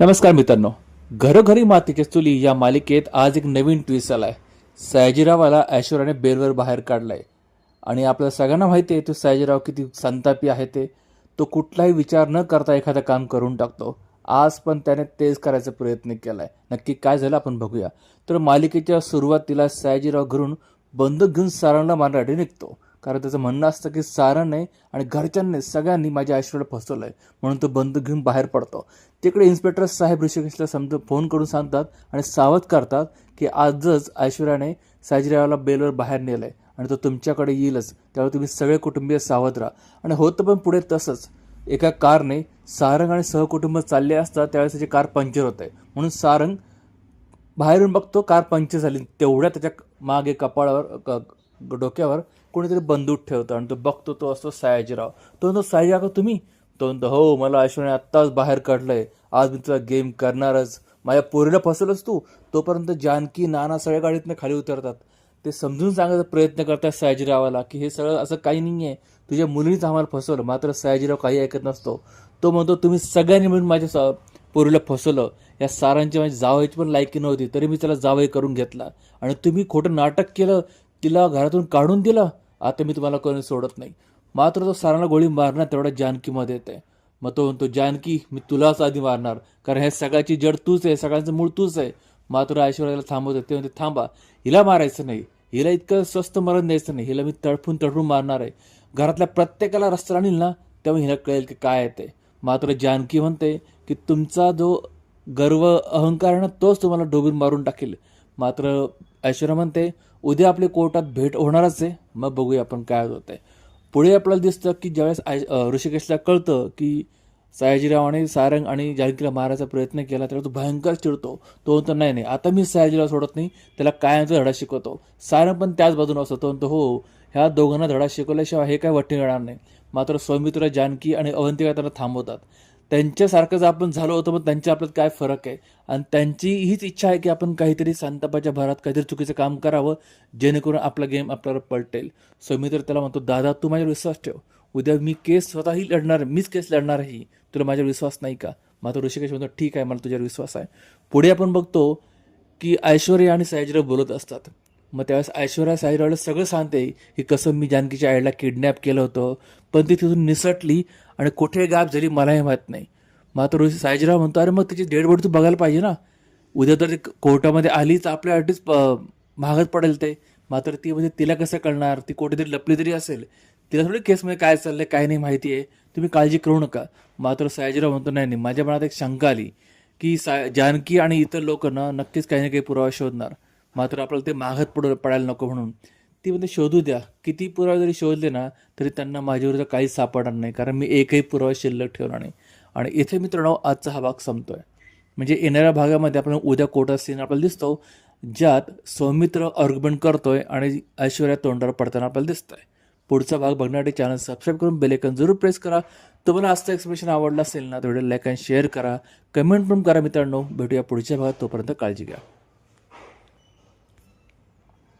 नमस्कार मित्रांनो. घरोघरी मातीच्या चुली या मालिकेत आज एक नवीन ट्विस्ट आलाय. सयाजीरावाला ऐश्वर्याने बेलवर बाहेर काढलाय. आणि आपल्या सगळ्यांना माहिती आहे तो सयाजीराव किती संतापी आहे ते. तो कुठलाही विचार न करता एखादं काम करून टाकतो. आज पण त्याने तेच करायचा प्रयत्न केलाय. नक्की काय झालं आपण बघूया. तर मालिकेच्या सुरुवातीला सयाजीराव घरून बंदूक घेऊन सारणला मारण्यासाठी निघतो. कारण त्याचं म्हणणं असतं की सारणने आणि घरच्यांनी सगळ्यांनी माझ्या ऐश्वर्याला आहे म्हणून तो बंद घेऊन बाहेर पडतो. तिकडे इन्स्पेक्टर साहेब ऋषिकेशला समज फोन करून सांगतात आणि सावध करतात की आजच ऐश्वर्याने साजीरावाला बेलवर बाहेर नेलं आहे आणि तो तुमच्याकडे येईलच. त्यावेळी तुम्ही सगळे कुटुंबीय सावध राहा. आणि होतं पण पुढे तसंच. एका कारने सारंग आणि सहकुटुंब चालले असतात त्यावेळेस त्याची कार पंक्चर होत. आहे म्हणून सारंग बाहेरून बघतो कार पंक्चर झाली. तेवढ्या त्याच्यामागे कपाळावर डोक्यावर कोणीतरी बंदूक ठेवतो आणि तो बघतो तो असतो सयाजीराव. तो म्हणतो सयाजीराव का तुम्ही? तो म्हणतो हो मला अश्विनी आत्ताच बाहेर काढलंय. आज मी तुला गेम करणारच. माझ्या पोरीला फसलच तू. तोपर्यंत जानकी नाना सगळ्या गाडीतनं खाली उतरतात. ते समजून सांगायचा प्रयत्न करतात सयाजीरावाला की हे सगळं असं काही नाही आहे तुझ्या मुलीनेच आम्हाला फसवलं. मात्र सयाजीराव काही ऐकत नसतो. तो म्हणतो तुम्ही सगळ्यांनी मिळून माझ्या स- पोरीला फसवलं. या सारांची माझी जावयाची पण लायकी नव्हती. तरी मी त्याला जावई करून घेतला. आणि तुम्ही खोटं नाटक केलं तिला घरातून काढून दिलं आता मी तुम्हाला कोणी सोडत नाही. मात्र तो सारांना गोळी मारणार तेवढ्या जानकीमध्ये येते. मग तो म्हणतो जानकी मी तुलाच आधी मारणार. कारण हे सगळ्याची जड तूच आहे सगळ्यांचं मूळ तूच आहे. मात्र ऐश्वर्याला थांबवते ते म्हणते थांबा हिला मारायचं नाही. हिला इतकं स्वस्त मरण द्यायचं नाही. हिला मी तडफून तडफून मारणार आहे. घरातल्या प्रत्येकाला रस्ता आणील ना तेव्हा हिला कळेल की काय आहे मात्र जानकी म्हणते की तुमचा जो गर्व अहंकार आहे ना तोच तुम्हाला डोबून मारून टाकेल. मात्र ऐश्वर्या म्हणते उद्या आपली कोर्टात भेट होणारच आहे. मग बघूया आपण काय होत आहे. पुढे आपल्याला दिसतं की ज्यावेळेस आय ऋषिकेशला कळतं की सयाजीरावाने सारंग आणि जानकीला मारायचा प्रयत्न केला त्याला तो भयंकर चिडतो. तो म्हणतो नाही नाही आता मी सयाजीला सोडत नाही. त्याला कायमचा धडा शिकवतो. सारंग पण त्याच बाजूने असतो. तो म्हणतो हो ह्या दोघांना धडा शिकवल्याशिवाय हे काय वट्टी येणार नाही. मात्र सौमित्र जानकी आणि अवंतिका त्यांना थांबवतात. त्यांच्यासारखं जर आपण झालो होतो मग त्यांच्या आपल्यात काय फरक आहे? आणि त्यांची हीच इच्छा आहे की आपण काहीतरी संतापाच्या भरात काहीतरी चुकीचं काम करावं जेणेकरून आपला गेम आपल्याला पलटेल. सो मीतर त्याला म्हणतो दादा तू माझ्यावर विश्वास ठेव. उद्या मी केस स्वतःही लढणार मीच केस लढणार आहे तुला माझ्यावर विश्वास नाही का? मात्र ऋषिकेश म्हणतो ठीक आहे मला तुझ्यावर विश्वास आहे. पुढे आपण बघतो की ऐश्वर्या आणि सयाजीराव बोलत असतात. मग त्यावेळेस ऐश्वर्या साईरावला सगळं सांगते की कसं मी जानकीच्या आईला किडनॅप केलं होतं पण ती तिथून निसटली आणि कुठे गाप झाली मलाही माहीत नाही. मात्र साईजीराव म्हणतो अरे मग तिची डेड बॉडी तू बघायला पाहिजे ना. उद्या तर ती कोर्टामध्ये तर आपल्यासाठीच प- पडेल ते. मात्र ती म्हणजे तिला कसं कळणार? ती कुठेतरी लपली तरी असेल. तिला थोडी केसमध्ये काय चाललं काय नाही माहिती आहे. तुम्ही काळजी करू नका. मात्र सयाजीराव म्हणतो नाही नाही माझ्या मनात एक शंका आली की सा जानकी आणि इतर लोक ना नक्कीच काही ना काही पुरावा शोधणार. मात्र आपल्याला ते मागत पड पडायला नको म्हणून. ती म्हणजे शोधू द्या. किती पुरावे जरी शोधले ना तरी त्यांना माझ्याविरुद्ध काहीच सापडणार नाही. कारण मी एकही पुरावा शिल्लक ठेवणार नाही. आणि इथे मित्रांनो आजचा हा भाग संपतो आहे म्हणजे येणाऱ्या भागामध्ये आपण उद्या कोटा सीन आपल्याला दिसतो ज्यात सौमित्र आर्ग्युमेंट करतोय आणि ऐश्वर्या तोंडावर पडताना आपल्याला दिसतंय. पुढचा भाग बघण्यासाठी चॅनल सबस्क्राईब करून बेलेकन जरूर प्रेस करा. तुम्हाला आजचा एक्सप्रेशन आवडला असेल ना तर व्हिडिओ लाईक अँड शेअर करा. कमेंट पण करा मित्रांनो. भेटूया पुढच्या भागात. तोपर्यंत काळजी घ्या.